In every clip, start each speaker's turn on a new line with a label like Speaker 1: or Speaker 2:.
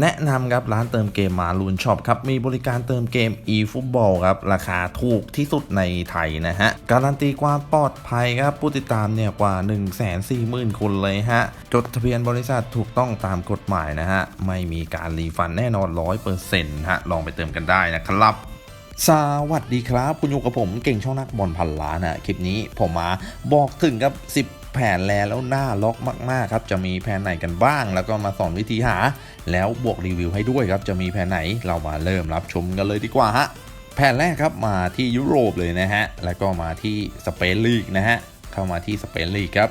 Speaker 1: แนะนำครับร้านเติมเกมมาลูนช็อปครับ มีบริการเติมเกม e-football ครับ ราคาถูกที่สุดในไทยนะฮะ การันตีความปลอดภัยครับ ผู้ติดตามเนี่ยกว่า 1 4 0 0 0 0 คนเลยฮะ จดทะเบียนบริษัทถูกต้องตามกฎหมายนะฮะ ไม่มีการรีฟันแน่นอน 100%ฮะ ลองไปเติมกันได้นะครับ สวัสดีครับคุณอยู่กับผมเก่งช่องนักบอลพันล้านนะคลิปนี้ผมมาบอกถึงกับ 10 แผนแลแล้วหน้าล็อกมาก ๆ ครับ จะมีแผนไหนกันบ้าง แล้วก็มาสอนวิธีหา แล้วบวกรีวิวให้ด้วยครับ จะมีแผนไหนเรามาเริ่มรับชมกันเลยดีกว่าฮะแผนแรกครับมาที่ยุโรปเลยนะฮะแล้วก็มาที่สเปนลีกนะฮะเข้ามาที่สเปนลีกครับ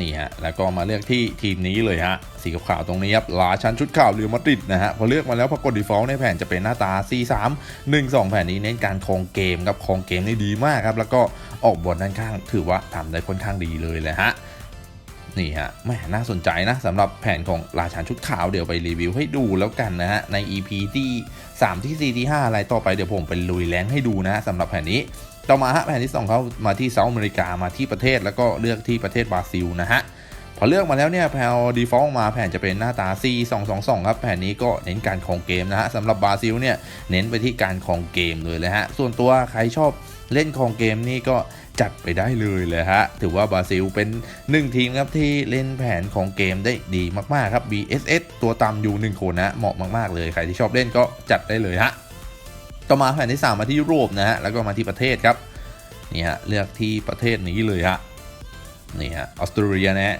Speaker 1: นี่ฮะแล้วก็มาเลือกที่ทีมนี้เลยฮะสีขาวๆตรงนี้ครับลาชันชุดขาวเรือมาดริดนะฮะพอเลือกมาแล้วพอกด default ในแผ่นจะเป็นหน้าตา C3 1 2 แผ่นนี้เน้นการครองเกมครับครองเกมได้ดีมากครับแล้วก็ออกบอลด้านข้าง ถือว่าทำได้ค่อนข้างดีเลยแหละฮะนี่ฮะแม่น่าสนใจนะสำหรับแผนของราชันชุดขาวเดี๋ยวไปรีวิวให้ดูแล้วกันนะฮะใน EP ที่ 3 ที่ 4 ที่ 5 อะไรต่อไปเดี๋ยวผมไปลุยแรงให้ดูนะฮะสำหรับแผนนี้ ต่อมาฮะแผนที่2เขามาที่เซาท์อเมริกามาที่ประเทศแล้วก็เลือกที่ประเทศบราซิลนะฮะพอเลือกมาแล้วเนี่ยแผน default มาแผนจะเป็นหน้าตา C 2 2 2 ครับ แผนนี้ก็เน้นการครองเกมนะฮะสำหรับบราซิลเนี่ยเน้นไปที่การครองเกมเลยเลยฮะ ส่วนตัวใครชอบเล่นครองเกมนี่ก็จัดไปได้เลยเลยฮะ ถือว่าบราซิลเป็นหนึ่งทีมครับที่เล่นแผนของเกมได้ดีมากๆครับ BSS ตัวต่ำอยู่หนึ่งคนนะเหมาะมากๆเลยใครที่ชอบเล่นก็จัดได้เลยฮะ ต่อมาแผนที่ 3 มาที่ยุโรปนะฮะแล้วก็มาที่ประเทศครับนี่ฮะเลือกที่ประเทศนี้เลยฮะนี่ฮะออสเตรเลียนะฮะ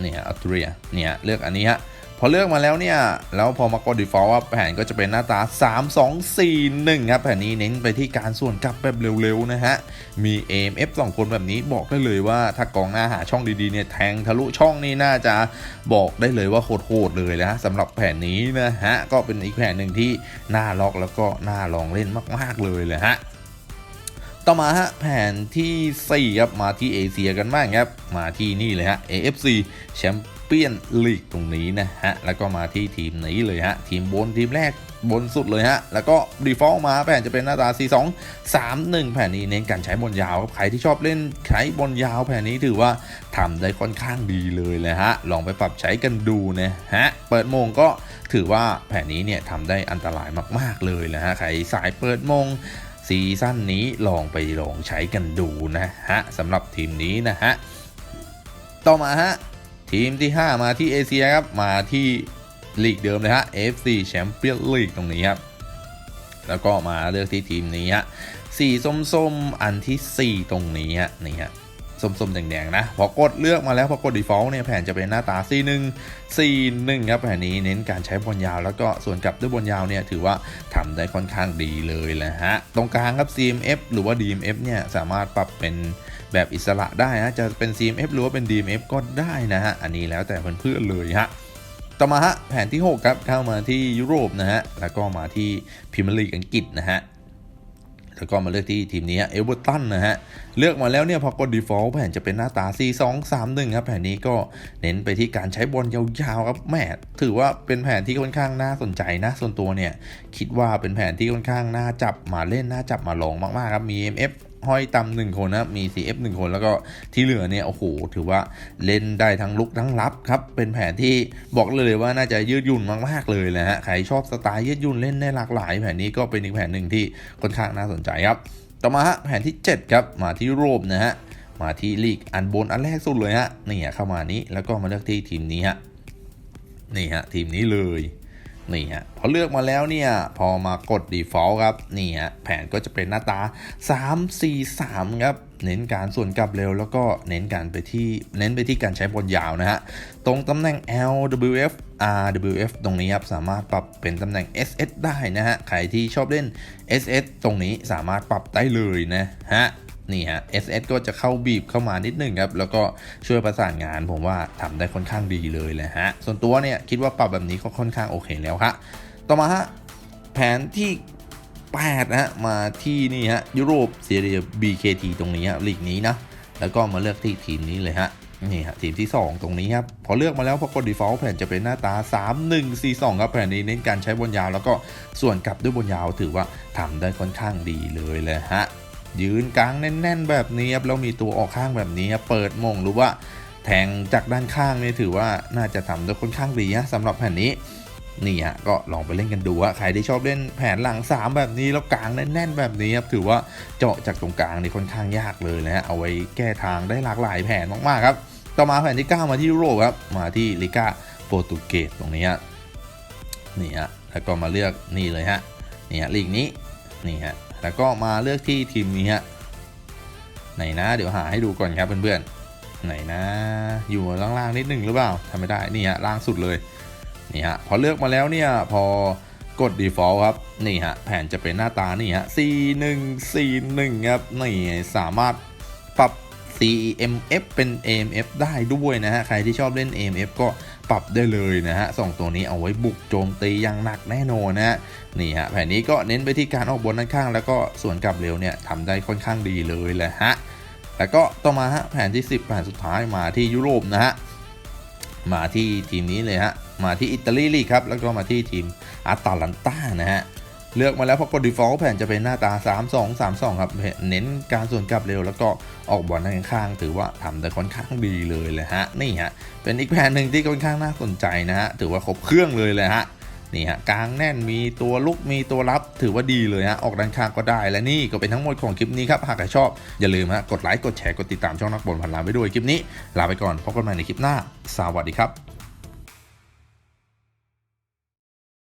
Speaker 1: เนี่ยออสเตรเลียเนี่ยเลือกอันนี้ฮะ อเลือกมาแล้วเนี่ย แล้วพอมากด default ว่าแผนก็จะเป็นหน้าตา 3 2 4 1 ครับ แผนนี้เน้นไปที่การส่วนกลับแบบเร็วๆ นะฮะ มี AMF 2 คนแบบนี้บอกได้เลยว่าถ้ากองหน้าหาช่องดีๆเนี่ยแทงทะลุช่องนี่น่าจะบอกได้เลยว่าโหดๆเลยนะฮะสำหรับแผนนี้นะฮะ ก็เป็นอีกแผนหนึ่งที่น่าล็อกแล้วก็น่าลองเล่นมากๆเลยเลยฮะต่อมาฮะแผนที่ 4 ครับ มาที่เอเชียกันบ้างครับ มาที่นี่เลยฮะ AFC แชมเปี้ยนลีกตรงนี้นะฮะ แล้วก็มาที่ทีมนี้เลยฮะ ทีมบนทีมแรกบนสุดเลยฮะ แล้วก็ default มาแผนจะเป็นหน้าตา 4 2 3 1 แผนนี้เน้นการใช้บอลยาวครับ ใครที่ชอบเล่นใช้บอลยาวแผนนี้ถือว่าทำได้ค่อนข้างดีเลยเลยฮะ ลองไปปรับใช้กันดูนะฮะ เปิดมงก็ถือว่าแผนนี้เนี่ยทำได้อันตรายมาก ๆเลยนะฮะ ใครสายเปิดมงซีซั่นนี้ลองไปลองใช้กันดูนะฮะสำหรับทีมนี้นะฮะ ต่อมาฮะ ทีมที่ 5 มาที่เอเชียครับ มาที่ลีกเดิมเลยฮะ FC Champions League ตรงนี้ครับ แล้วก็มาเลือกที่ทีมนี้ฮะสีส้มๆ อันทีสี่4 ตรงนี้ฮะนี่ฮะส้มๆแดงๆนะ พอกดเลือกมาแล้ว พอกด default เนี่ยแผนจะเป็นหน้าตา C1 C1 ครับแผนนี้เน้นการใช้บอลยาว แล้วก็ส่วนกลับด้วยบอลยาวเนี่ยถือว่าทำได้ค่อนข้างดีเลยแหละฮะ ตรงกลางครับ CMF หรือว่า DMF เนี่ยสามารถปรับเป็น แบบอิสระได้นะจะเป็น CMF หรือว่าเป็น DMF ก็ได้นะฮะ อันนี้แล้วแต่เพื่อนๆเลยฮะต่อมาฮะแผนที่ 6 ครับเข้ามาที่ยุโรปนะฮะแล้วก็มาที่พรีเมียร์ลีกอังกฤษนะฮะแล้วก็มาเลือกที่ทีมนี้เอเวอร์ตันนะฮะ เลือกมาแล้วเนี่ยพอกด default แผนจะเป็นหน้าตา 4 2 3 1 ครับ แผนนี้ก็เน้นไปที่การใช้บอลยาวๆครับแหมถือว่าเป็นแผนที่ค่อนข้างน่าสนใจนะ ส่วนตัวเนี่ย คิดว่าเป็นแผนที่ค่อนข้างน่าจับมาเล่นน่าจับมาลองมากๆครับมี MF ห้อยตำหนึ่งคนนะมี CF 1 คน แล้วก็ที่เหลือเนี่ยโอ้โหถือว่าเล่นได้ทั้งลุกทั้งรับครับ เป็นแผนที่บอกเลยว่าน่าจะยืดหยุ่นมากๆเลยนะฮะใครชอบสไตล์ยืดหยุ่นเล่นได้หลากหลาย แผนนี้ก็เป็นอีกแผนหนึ่งที่ค่อนข้างน่าสนใจครับ ต่อมาฮะแผนที่ 7 ครับมาที่โรปนะฮะมาที่ลีกอันบนอันแรกสุดเลยฮะนี่ฮะเข้ามานี้แล้วก็มาเลือกที่ทีมนี้ฮะนี่ฮะทีมนี้เลย นี่ฮะพอเลือกมาแล้วเนี่ย พอมากด default ครับนี่ฮะแผนก็จะเป็นหน้าตา 3 4 3 ครับ เน้นการส่วนกลับเร็วแล้วก็เน้นการไปที่เน้นไปที่การใช้บอลยาวนะฮะ ตรงตำแหน่ง LWF RWF ตรงนี้ครับ สามารถปรับเป็นตำแหน่ง SS ได้นะฮะ ใครที่ชอบเล่น SS ตรงนี้สามารถปรับได้เลยนะฮะ นี่ฮะ SS ก็จะเข้าบีบเข้ามานิดนึงครับ แล้วก็ช่วยประสานงานผมว่าทำได้ค่อนข้างดีเลยแหละฮะ ส่วนตัวเนี่ยคิดว่าปรับแบบนี้ก็ค่อนข้างโอเคแล้วฮะ ต่อมาฮะแผนที่8นะฮะมาที่นี่ฮะยุโรปเซียเรีย BKT ตรงนี้ฮะลีกนี้นะแล้วก็มาเลือกที่ทีมนี้เลยฮะนี่ฮะทีมที่ 2 ตรงนี้ครับ พอเลือกมาแล้วพอกด default แผนจะเป็นหน้าตา 3 1 4 2 ครับ แผนนี้เน้นการใช้บอลยาว แล้วก็ส่วนกลับด้วยบอลยาวถือว่าทำได้ค่อนข้างดีเลยเลยฮะ ยืนกลางแน่น ๆ แบบนี้ครับแล้วมีตัวออกข้างแบบนี้เปิดมงหรือว่าแทงจากด้านข้างนี่ถือว่าน่าจะทำได้ค่อนข้างดีนะสำหรับแผ่นนี้นี่ฮะก็ลองไปเล่นกันดูว่าใครที่ชอบเล่นแผนหลัง 3 แบบนี้แล้วกลางแน่นๆแบบนี้ครับถือว่าเจาะจากตรงกลางนี่ค่อนข้างยากเลยนะฮะเอาไว้แก้ทางได้หลากหลายแผนมากๆครับต่อมาแผ่นที่ 9 มาที่ยุโรปครับมาที่ลิกาโปรตุเกสตรงนี้ฮะนี่ฮะแล้วก็มาเลือกนี่เลยฮะนี่ฮะลีกนี้นี่ฮะ แล้วก็มาเลือกที่ทีมนี้ฮะไหนนะ เดี๋ยวหาให้ดูก่อนครับเพื่อนๆไหนนะ อยู่ล่างๆนิดหนึ่งหรือเปล่าทำไม่ได้นี่ฮะล่างสุดเลยนี่ฮะพอเลือกมาแล้วเนี่ยพอกด default ครับนี่ฮะแผนจะเป็นหน้าตานี่ฮะ 4141ครับนี่สามารถปรับ CMF เป็น AMF ได้ด้วยนะฮะใครที่ชอบเล่น AMF ก็ ปรับได้เลยนะฮะสองตัวนี้เอาไว้บุกโจมตีอย่างหนักแน่นอนนะฮะนี่ฮะแผนนี้ก็เน้นไปที่การออกบนด้านข้าง แล้วก็ส่วนกลับเร็วเนี่ยทำได้ค่อนข้างดีเลยแหละฮะแล้วก็ต่อมาฮะแผนที่ 10 แผนสุดท้ายมาที่ยุโรปนะฮะมาที่ทีมนี้เลยฮะมาที่อิตาลีลีครับแล้วก็มาที่ทีมอาตาลันตานะฮะ เลือกมาแล้วพอกด default แผ่นจะเป็นหน้าตา 3 2 3 2 ครับ เน้นการส่วนกลับเร็วแล้วก็ออกบอลด้านข้าง ถือว่าทำได้ค่อนข้างดีเลยแหละฮะ นี่ฮะ เป็นอีกแผ่นหนึ่งที่ค่อนข้างน่าสนใจนะฮะ ถือว่าครบเครื่องเลยแหละฮะ นี่ฮะ กลางแน่นมีตัวลุกมีตัวรับ ถือว่าดีเลยฮะ ออกด้านข้างก็ได้ และนี่ก็เป็นทั้งหมดของคลิปนี้ครับ หากใครชอบ อย่าลืมฮะ กดไลค์ กดแชร์ กดติดตามช่องนักบอลพันล้านไปด้วย คลิปนี้ ลาไปก่อน พบกันใหม่ในคลิปหน้า สวัสดีครับ